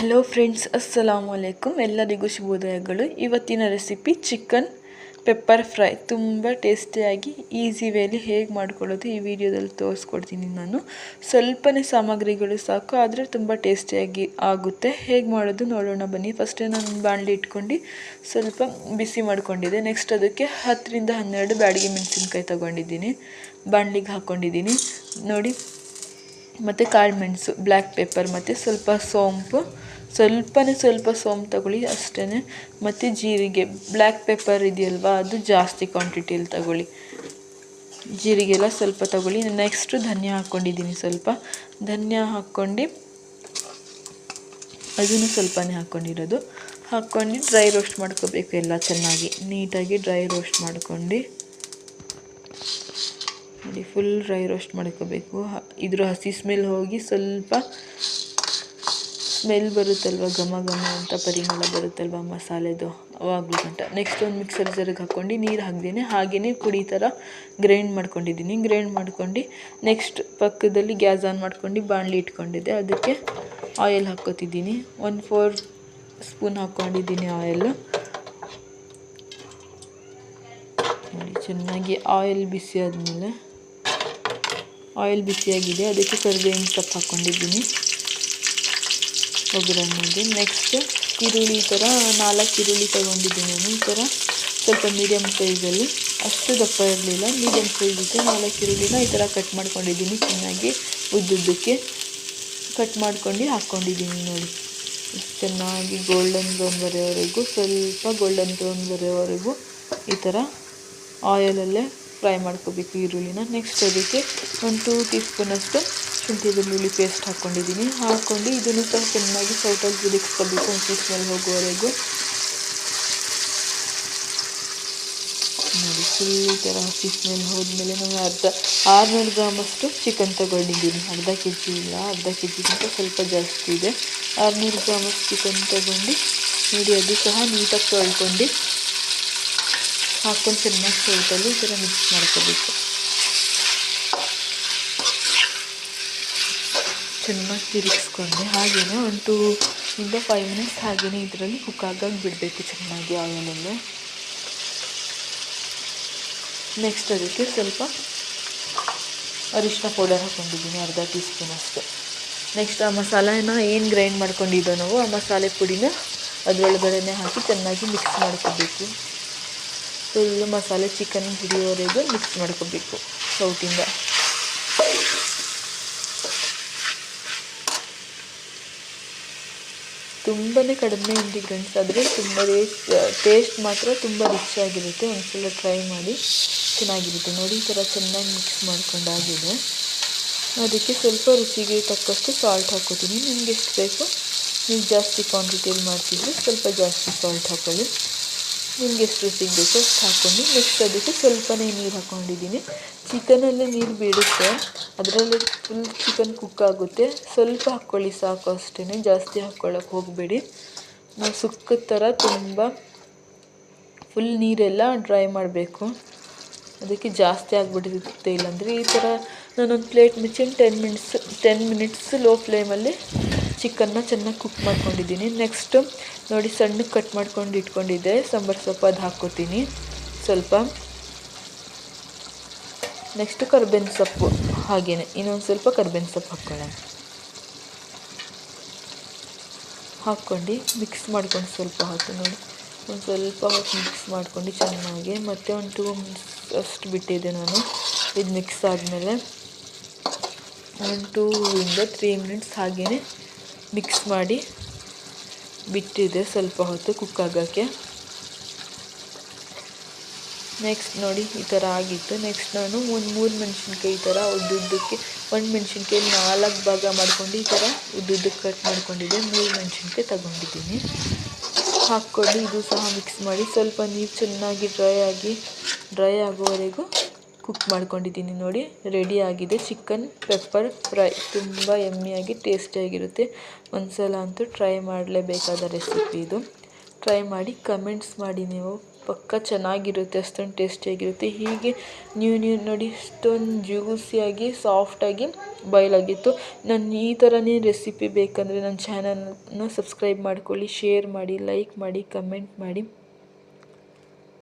Hello friends ಅಸ್ಸಲಾಮು ಅಲೈಕುಮ್ ಎಲ್ಲರಿಗೂ ಶುಭೋದಯಗಳು. ಇವತ್ತಿನ recipe chicken pepper fry ತುಂಬ ಟೇಸ್ಟಿಯಾಗಿ ಈಸಿ ವೇಲಿ ಹೇಗೆ ಮಾಡ್ಕೊಳ್ಳೋದು ಈ ವಿಡಿಯೋದಲ್ಲಿ ತೋರಿಸ್ಕೊಡ್ತೀನಿ ನಾನು. ಸ್ವಲ್ಪನೇ ಸಾಮಗ್ರಿಗಳು ಸಾಕು, ಆದರೆ ತುಂಬ ಟೇಸ್ಟಿಯಾಗಿ ಆಗುತ್ತೆ. ಹೇಗೆ ಮಾಡೋದು ನೋಡೋಣ ಬನ್ನಿ. ಫಸ್ಟೇ ನಾನು ಬಾಣಲಿ ಇಟ್ಕೊಂಡು ಸ್ವಲ್ಪ ಬಿಸಿ ಮಾಡ್ಕೊಂಡಿದ್ದೆ. ನೆಕ್ಸ್ಟ್ ಅದಕ್ಕೆ ಹತ್ತರಿಂದ ಹನ್ನೆರಡು ಬ್ಯಾಡಿಗೆ ಮೆಣಸಿನ್ಕಾಯಿ ತೊಗೊಂಡಿದ್ದೀನಿ. ಬಾಣಲಿಗೆ ಹಾಕ್ಕೊಂಡಿದ್ದೀನಿ ನೋಡಿ ಮತ್ತು ಕಾಳು ಮೆಣಸು ಬ್ಲ್ಯಾಕ್ ಪೆಪ್ಪರ್ ಮತ್ತು ಸ್ವಲ್ಪ ಸೋಂಪು. ಸ್ವಲ್ಪನೇ ಸ್ವಲ್ಪ ಸೋಂಪು ತಗೊಳ್ಳಿ ಅಷ್ಟೇ ಮತ್ತು ಜೀರಿಗೆ ಬ್ಲ್ಯಾಕ್ ಪೆಪ್ಪರ್ ಇದೆಯಲ್ವಾ, ಅದು ಜಾಸ್ತಿ ಕ್ವಾಂಟಿಟಿಯಲ್ಲಿ ತಗೊಳ್ಳಿ. ಜೀರಿಗೆ ಎಲ್ಲ ಸ್ವಲ್ಪ ತಗೊಳ್ಳಿ. ನೆಕ್ಸ್ಟು ಧನಿಯಾ ಹಾಕ್ಕೊಂಡಿದ್ದೀನಿ ಸ್ವಲ್ಪ. ಧನಿಯಾ ಹಾಕ್ಕೊಂಡು, ಅದನ್ನು ಸ್ವಲ್ಪನೇ ಹಾಕ್ಕೊಂಡಿರೋದು. ಹಾಕ್ಕೊಂಡು ಡ್ರೈ ರೋಸ್ಟ್ ಮಾಡ್ಕೋಬೇಕು ಎಲ್ಲ ಚೆನ್ನಾಗಿ. ನೀಟಾಗಿ ಡ್ರೈ ರೋಸ್ಟ್ ಮಾಡ್ಕೊಂಡು. ನೋಡಿ ಫುಲ್ ಡ್ರೈ ರೋಸ್ಟ್ ಮಾಡ್ಕೋಬೇಕು. ಇದ್ರ ಹಸಿ ಸ್ಮೆಲ್ ಹೋಗಿ ಸ್ವಲ್ಪ ಸ್ಮೆಲ್ ಬರುತ್ತಲ್ವ, ಘಮ ಘಮ ಅಂತ ಪರಿಮಳ ಬರುತ್ತಲ್ವ ಮಸಾಲೆದು? ಅವಾಗಲೂ ಗಂಟ. ನೆಕ್ಸ್ಟ್ ಒಂದು ಮಿಕ್ಸರ್ ಜರಿಗೆ ಹಾಕ್ಕೊಂಡು ನೀರು ಹಾಕ್ದೇನೆ ಹಾಗೆಯೇ ಪುಡಿ ಥರ ಗ್ರೈಂಡ್ ಮಾಡ್ಕೊಂಡಿದ್ದೀನಿ. ಗ್ರೈಂಡ್ ಮಾಡ್ಕೊಂಡು ನೆಕ್ಸ್ಟ್ ಪಕ್ಕದಲ್ಲಿ ಗ್ಯಾಸ್ ಆನ್ ಮಾಡ್ಕೊಂಡು ಬಾಣಲಿ ಇಟ್ಕೊಂಡಿದ್ದೆ. ಅದಕ್ಕೆ ಆಯಿಲ್ ಹಾಕ್ಕೋತಿದ್ದೀನಿ. ಒಂದು ಫೋರ್ ಸ್ಪೂನ್ ಹಾಕ್ಕೊಂಡಿದ್ದೀನಿ ಆಯಿಲು ಚೆನ್ನಾಗಿ ಆಯಿಲ್ ಬಿಸಿ ಆದಮೇಲೆ ಆಯಿಲ್ ಬಿಸಿಯಾಗಿದೆ. ಅದಕ್ಕೆ ಕರಿಬೇವಿನ ಸೊಪ್ಪು ಹಾಕ್ಕೊಂಡಿದ್ದೀನಿ ಒಗ್ಗರಣೆಗೆ ನೆಕ್ಸ್ಟ್ ಈರುಳ್ಳಿ ಥರ ನಾಲ್ಕು ಈರುಳ್ಳಿ ತೊಗೊಂಡಿದ್ದೀನಿ ನಾನು. ಈ ಥರ ಸ್ವಲ್ಪ ಮೀಡಿಯಮ್ ಸೈಜಲ್ಲಿ ಅಷ್ಟು ದಪ್ಪ ಇರಲಿಲ್ಲ. ಮೀಡಿಯಮ್ ಸೈಜಿಗೆ ನಾಲ್ಕು ಈರುಳ್ಳಿನ ಈ ಥರ ಕಟ್ ಮಾಡ್ಕೊಂಡಿದ್ದೀನಿ ಚೆನ್ನಾಗಿ ಉದ್ದುದ್ದಕ್ಕೆ. ಕಟ್ ಮಾಡ್ಕೊಂಡು ಹಾಕ್ಕೊಂಡಿದ್ದೀನಿ ನೋಡಿ. ಚೆನ್ನಾಗಿ ಗೋಲ್ಡನ್ ಬ್ರೌನ್ ಬರೋವರೆಗೂ ಸ್ವಲ್ಪ ಗೋಲ್ಡನ್ ಬ್ರೌನ್ ಬರೋವರೆಗೂ ಈ ಥರ ಆಯಲಲ್ಲೇ ಫ್ರೈ ಮಾಡ್ಕೋಬೇಕು ಈರುಳ್ಳಿನ. ನೆಕ್ಸ್ಟ್ ಅದಕ್ಕೆ ಒಂದು ಟೂ ಟೀ ಸ್ಪೂನಷ್ಟು ಶುಂಠಿ ಬೆಳ್ಳುಳ್ಳಿ ಪೇಸ್ಟ್ ಹಾಕ್ಕೊಂಡಿದ್ದೀನಿ ಹಾಕ್ಕೊಂಡು ಇದನ್ನು ಸಹ ಚೆನ್ನಾಗಿ ಸೌಟಲ್ಲಿ ಕುದಿಸ್ಕೋಬೇಕು ಒಂದು ಸ್ಮೆಲ್ ಹೋಗುವವರೆಗೂ. ನೋಡಿ ಫುಲ್ ಥರ ಹಸಿ ಸ್ಮೆಲ್ ಹೋದ್ಮೇಲೆ ನಾನು ಅರ್ಧ, ಆರುನೂರು ಗ್ರಾಮಷ್ಟು ಚಿಕನ್ ತಗೊಂಡಿದ್ದೀನಿ. ಅರ್ಧ ಕೆ ಜಿ ಇಲ್ಲ, ಅರ್ಧ ಕೆ ಜಿಗಿಂತ ಸ್ವಲ್ಪ ಜಾಸ್ತಿ ಇದೆ. ಆರುನೂರು ಗ್ರಾಮಷ್ಟು ಚಿಕನ್ ತಗೊಂಡು ನೋಡಿ, ಅದು ಸಹ ನೀಟಾಗಿ ತೊಳ್ಕೊಂಡು ಹಾಕ್ಕೊಂಡು ಚೆನ್ನಾಗಿ ಸೌಟಲ್ಲಿ ಈ ಥರ ಮಿಕ್ಸ್ ಮಾಡ್ಕೋಬೇಕು. ಚೆನ್ನಾಗಿ ತಿರುಗಿಸ್ಕೊಂಡೆ. ಹಾಗೆಯೇ ಒಂದು ಟೂ ಇಂದ ಫೈವ್ ಮಿನಿಟ್ಸ್ ಹಾಗೆಯೇ ಇದರಲ್ಲಿ ಕುಕ್ ಆಗಾಗ ಬಿಡಬೇಕು ಚೆನ್ನಾಗಿ ಆಯಿಲಲ್ಲೇ ನೆಕ್ಸ್ಟ್ ಅದಕ್ಕೆ ಸ್ವಲ್ಪ ಅರಿಶಿನ ಪೌಡರ್ ಹಾಕ್ಕೊಂಡಿದ್ದೀನಿ ಅರ್ಧ ಟೀ ಸ್ಪೂನ್ ಅಷ್ಟು. ನೆಕ್ಸ್ಟ್ ಆ ಮಸಾಲೆನ ಏನು ಗ್ರೈಂಡ್ ಮಾಡ್ಕೊಂಡಿದ್ದೋ ನಾವು ಆ ಮಸಾಲೆ ಪುಡಿನ ಅದರೊಳಗಡೆ ಹಾಕಿ ಚೆನ್ನಾಗಿ ಮಿಕ್ಸ್ ಮಾಡ್ಕೋಬೇಕು. ಫುಲ್ಲು ಮಸಾಲೆ ಚಿಕನ್ ಹಿಡಿಯೋವರೆಗೂ ಮಿಕ್ಸ್ ಮಾಡ್ಕೋಬೇಕು ಸೌಟಿಂದ. ತುಂಬಾ ಕಡಿಮೆ ಇಂಗ್ರೀಡಿಯೆಂಟ್ಸ್ ಆದರೆ ತುಂಬ ಟೇಸ್ಟ್ ಮಾತ್ರ ತುಂಬ ರಿಚ್ ಆಗಿರುತ್ತೆ. ಒಂದ್ಸಲ ಟ್ರೈ ಮಾಡಿ ಚೆನ್ನಾಗಿರುತ್ತೆ. ನೋಡಿ ಈ ಥರ ಚೆನ್ನಾಗಿ ಮಿಕ್ಸ್ ಮಾಡ್ಕೊಂಡಾಗಿದೆ ಅದಕ್ಕೆ ಸ್ವಲ್ಪ ರುಚಿಗೆ ತಕ್ಕಷ್ಟು ಸಾಲ್ಟ್ ಹಾಕೋತೀನಿ. ನಿಮ್ಗೆ ಎಷ್ಟು ಬೇಕು? ನೀವು ಜಾಸ್ತಿ ಕ್ವಾಂಟಿಟಿಯಲ್ಲಿ ಮಾಡ್ತಿದ್ರೆ ಸ್ವಲ್ಪ ಜಾಸ್ತಿ ಸಾಲ್ಟ್ ಹಾಕ್ಕೊಳ್ಳಿ ನಿಮ್ಗೆ ಎಷ್ಟು ರುಚಿಗೆ ಬೇಕು ಅಷ್ಟು ಹಾಕ್ಕೊಂಡು ನೆಕ್ಸ್ಟ್ ಅದಕ್ಕೆ ಸ್ವಲ್ಪನೇ ನೀರು ಹಾಕ್ಕೊಂಡಿದ್ದೀನಿ ಚಿಕನಲ್ಲಿ ನೀರು ಬಿಡುತ್ತೆ. ಅದರಲ್ಲಿ ಫುಲ್ ಚಿಕನ್ ಕುಕ್ ಆಗುತ್ತೆ. ಸ್ವಲ್ಪ ಹಾಕ್ಕೊಳ್ಳಿ ಸಾಕು ಅಷ್ಟೇ ಜಾಸ್ತಿ ಹಾಕ್ಕೊಳ್ಳೋಕೆ ಹೋಗಬೇಡಿ. ನಾವು ಸುಕ್ಕದ ಥರ ತುಂಬ ಫುಲ್ ನೀರೆಲ್ಲ ಡ್ರೈ ಮಾಡಬೇಕು. ಅದಕ್ಕೆ ಜಾಸ್ತಿ ಆಗಿಬಿಟ್ಟಿರುತ್ತೆ ಇಲ್ಲಾಂದರೆ ಈ ಥರ ನಾನೊಂದು plate ಮುಚ್ಚಿನ ten minutes ten minutes low ಫ್ಲೇಮಲ್ಲಿ ಚಿಕನ್ನ ಚೆನ್ನಾಗಿ ಕುಕ್ ಮಾಡ್ಕೊಂಡಿದ್ದೀನಿ. ನೆಕ್ಸ್ಟ್ ನೋಡಿ ಸಣ್ಣ ಕಟ್ ಮಾಡ್ಕೊಂಡು ಇಟ್ಕೊಂಡಿದ್ದೆ. ಸಾಂಬಾರು ಸೊಪ್ಪು ಅದು ಹಾಕ್ಕೋತೀನಿ. ಸ್ವಲ್ಪ. ನೆಕ್ಸ್ಟು ಕರ್ಬೇವಿನ ಸೊಪ್ಪು ಹಾಗೆಯೇ ಇನ್ನೊಂದು ಸ್ವಲ್ಪ ಕರ್ಬೇವಿನ ಸೊಪ್ಪು ಹಾಕ್ಕೊಳ್ಳೋಣ. ಹಾಕ್ಕೊಂಡು ಮಿಕ್ಸ್ ಮಾಡ್ಕೊಂಡು ಸ್ವಲ್ಪ ಹಾಕಿ ನೋಡಿ. ಒಂದು ಸ್ವಲ್ಪ ಹಾಕಿ ಮಿಕ್ಸ್ ಮಾಡ್ಕೊಂಡು ಚೆನ್ನಾಗಿ. ಮತ್ತೆ ಒಂದು ಟೂ ಮಿನಿಟ್ಸ್ ಅಷ್ಟು ಬಿಟ್ಟಿದ್ದೆ ನಾನು. ಇದು ಮಿಕ್ಸ್ ಆದಮೇಲೆ ಒಂದು ಟೂ ಇಂದ ತ್ರೀ ಮಿನಿಟ್ಸ್ ಹಾಗೆಯೇ ಮಿಕ್ಸ್ ಮಾಡಿ ಬಿಟ್ಟಿದೆ ಸ್ವಲ್ಪ ಹೊತ್ತು ಕುಕ್ ಆಗೋಕ್ಕೆ. ನೆಕ್ಸ್ಟ್ ನೋಡಿ, ಈ ಥರ ಆಗಿತ್ತು. ನೆಕ್ಸ್ಟ್ ನಾನು ಒಂದು ಮೂರು ಮೆಣಸಿನ್ಕಾಯಿ ಈ ಥರ ಉದ್ದುದ್ದಕ್ಕೆ ಒಂದು ಮೆಣಸಿನ್ಕಾಯಿ ನಾಲ್ಕು ಭಾಗ ಮಾಡ್ಕೊಂಡು ಈ ಥರ ಉದ್ದುದ್ದಕ್ಕೆ ಕಟ್ ಮಾಡ್ಕೊಂಡಿದ್ದೆ. ಮೂರು ಮೆಣಸಿನ್ಕಾಯಿ ತಗೊಂಡಿದ್ದೀನಿ. ಹಾಕ್ಕೊಂಡು ಇದು ಸಹ ಮಿಕ್ಸ್ ಮಾಡಿ ಸ್ವಲ್ಪ ನೀರು ಚೆನ್ನಾಗಿ ಡ್ರೈ ಆಗಿ ಡ್ರೈ ಆಗೋವರೆಗೂ ಕುಕ್ ಮಾಡ್ಕೊಂಡಿದ್ದೀನಿ ನೋಡಿ. ರೆಡಿ ಆಗಿದೆ. ಚಿಕನ್ ಪೆಪ್ಪರ್ ಫ್ರೈ ತುಂಬ ಎಮ್ಮಿಯಾಗಿ ಟೇಸ್ಟಿಯಾಗಿರುತ್ತೆ ಒಂದು ಸಲ ಅಂತೂ ಟ್ರೈ ಮಾಡಲೇಬೇಕಾದ ರೆಸಿಪಿ ಇದು. ಟ್ರೈ ಮಾಡಿ ಕಮೆಂಟ್ಸ್ ಮಾಡಿ ನೀವು. ಪಕ್ಕ ಚೆನ್ನಾಗಿರುತ್ತೆ, ಅಷ್ಟೊಂದು ಟೇಸ್ಟಿಯಾಗಿರುತ್ತೆ ಹೀಗೆ ನೀವು ನೀವು ನೋಡಿ ಇಷ್ಟೊಂದು ಜ್ಯೂಸಿಯಾಗಿ ಸಾಫ್ಟಾಗಿ ಬಾಯ್ಲಾಗಿತ್ತು ನಾನು ಈ ಥರನೇ ರೆಸಿಪಿ ಬೇಕಂದರೆ ನನ್ನ ಚಾನಲ್ನ ಸಬ್ಸ್ಕ್ರೈಬ್ ಮಾಡ್ಕೊಳ್ಳಿ ಶೇರ್ ಮಾಡಿ ಲೈಕ್ ಮಾಡಿ ಕಮೆಂಟ್ ಮಾಡಿ.